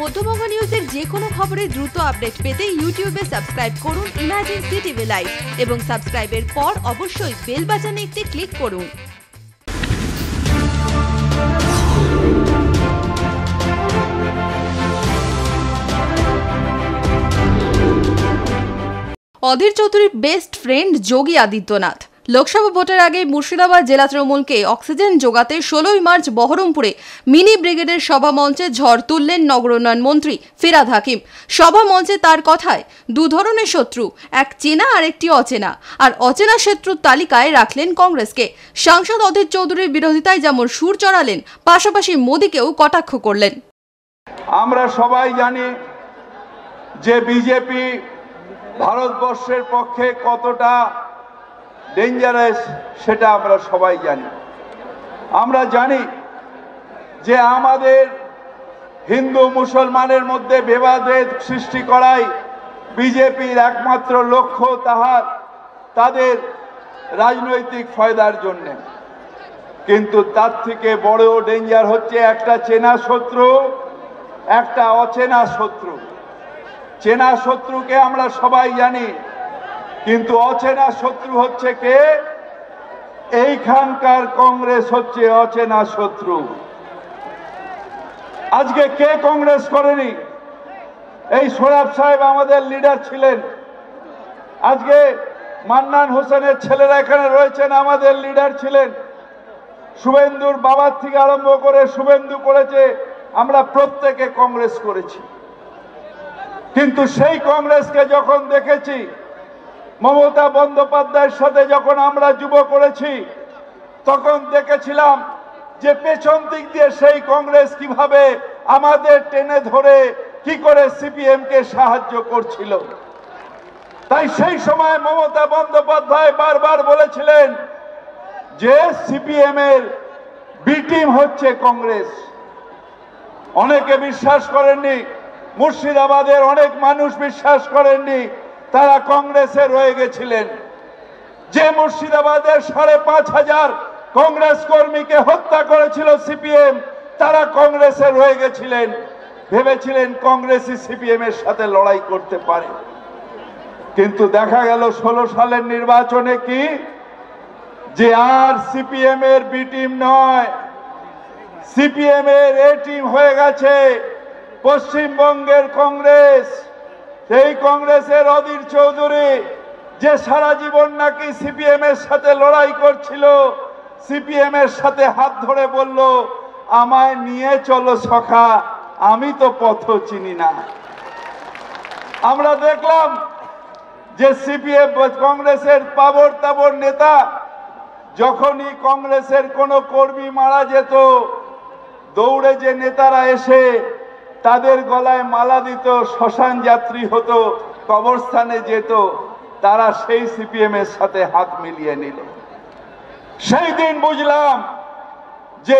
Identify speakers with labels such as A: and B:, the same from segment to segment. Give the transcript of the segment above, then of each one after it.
A: মধ্যবঙ্গ নিউজের যে কোনো খবরের দ্রুত আপডেট পেতে ইউটিউবে সাবস্ক্রাইব করুন ইমাজিন সিটিভি লাইভ এবং সাবস্ক্রাইবের পর অবশ্যই বেল বাটনে একটি ক্লিক করুন। অধীর চৌধুরীর বেস্ট ফ্রেন্ড যোগী আদিত্যনাথ। লোকসভা ভোটের আগে মুর্শিদাবাদ জেলা তৃণমূলকে অক্সিজেন যোগাতে ষোলোই মার্চ বহরমপুরে মিনি ব্রিগেডের সভা মঞ্চে ঝড় তুললেন নগরোন্নয়ন মন্ত্রী ফিরাদ হাকিম। সভা মঞ্চে তার কথায়, দু ধরনের শত্রু, এক চেনা আর একটি অচেনা। আর অচেনা শত্রুর তালিকায় রাখলেন কংগ্রেসকে। সাংসদ অধীর চৌধুরীর বিরোধিতায় যেমন সুর চড়ালেন, পাশাপাশি মোদীকেও কটাক্ষ করলেন।
B: আমরা সবাই জানি যে বিজেপি ভারতবর্ষের পক্ষে কতটা ডেঞ্জারাস সেটা আমরা সবাই জানি। আমরা জানি যে আমাদের হিন্দু মুসলমানের মধ্যে বিবাদের সৃষ্টি করাই বিজেপির একমাত্র লক্ষ্য তাহার, তাদের রাজনৈতিক ফয়দার জন্য। কিন্তু তার থেকে বড় ডেঞ্জার হচ্ছে একটা চেনা শত্রু, একটা অচেনা শত্রু। চেনা শত্রুকে আমরা সবাই জানি কিন্তু অচেনা শত্রু হচ্ছে কে? এইখানকার কংগ্রেস হচ্ছে অচেনা শত্রু। আজকে কে কংগ্রেস করেনি? এই সোরাব সাহেব আমাদের লিডার ছিলেন। আজকে মান্নান হোসেনের ছেলেরা এখানে রয়েছেন, আমাদের লিডার ছিলেন। শুভেন্দুর বাবার থেকে আরম্ভ করে শুভেন্দু করেছে, আমরা প্রত্যেকে কংগ্রেস করেছি। কিন্তু সেই কংগ্রেসকে যখন দেখেছি মমতা বন্দ্যোপাধ্যায়ের সাথে যখন আমরা যুব করেছি, তখন দেখেছিলাম যে পেছন দিক দিয়ে সেই কংগ্রেস কীভাবে আমাদের টেনে ধরে কি করে সিপিএম কে সাহায্য করছিল। তাই সেই সময় মমতা বন্দ্যোপাধ্যায় বারবার বলেছিলেন যে সিপিএম এর বি টিম হচ্ছে কংগ্রেস। অনেকে বিশ্বাস করেননি, মুর্শিদাবাদের অনেক মানুষ বিশ্বাস করেননি তারা কংগ্রেসে রয়ে গেছিলেন। যে মুর্শিদাবাদের সাড়ে পাঁচ হাজার কংগ্রেস কর্মীকে হত্যা করেছিল সিপিএম, তারা কংগ্রেসে রয়ে গেছিলেন। ভেবেছিলেন কংগ্রেসই সিপিএম এর সাথে লড়াই করতে পারে। কিন্তু দেখা গেল ষোলো সালের নির্বাচনে কি? যে আর সিপিএম এর বি টিম নয় সিপিএম এর এ টিম হয়ে গেছে পশ্চিমবঙ্গের কংগ্রেস। সেই কংগ্রেসের অধীর চৌধুরী, যে সারা জীবন নাকি সিপিএম এর সাথে লড়াই করছিল, সিপিএম এর সাথে হাত ধরে বলল, আমায় নিয়ে চলো সখা, আমি তো পথ চিনি না। আমরা দেখলাম যে সিপিএম কংগ্রেসের পাবর তাবর নেতা, যখনই কংগ্রেসের কোনো কর্মী মারা যেত, দৌড়ে যে নেতারা এসে তাদের গলায় মালা দিত, শ্মশান যাত্রী হতো, কবরস্থানে যেত, তারা সেই সিপিএম এর সাথে হাত মিলিয়ে নিল। সেই দিন বুঝলাম যে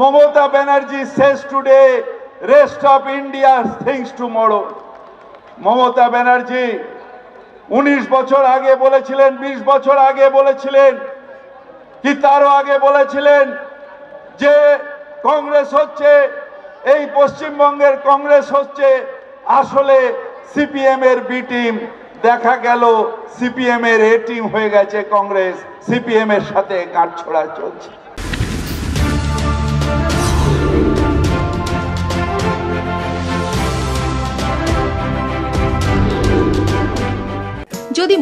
B: Mamata Banerjee says today, rest of India thinks tomorrow Mamata Banerjee উনিশ বছর আগে বলেছিলেন ২০ বছর আগে বলেছিলেন, কি তারও আগে বলেছিলেন যে কংগ্রেস হচ্ছে এই পশ্চিমবঙ্গের কংগ্রেস হচ্ছে আসলে সিপিএম এর বি টিম। দেখা গেল সিপিএম এর এ টিম হয়ে গেছে কংগ্রেস, সিপিএম এর সাথে কাঠছোড়া চলছে।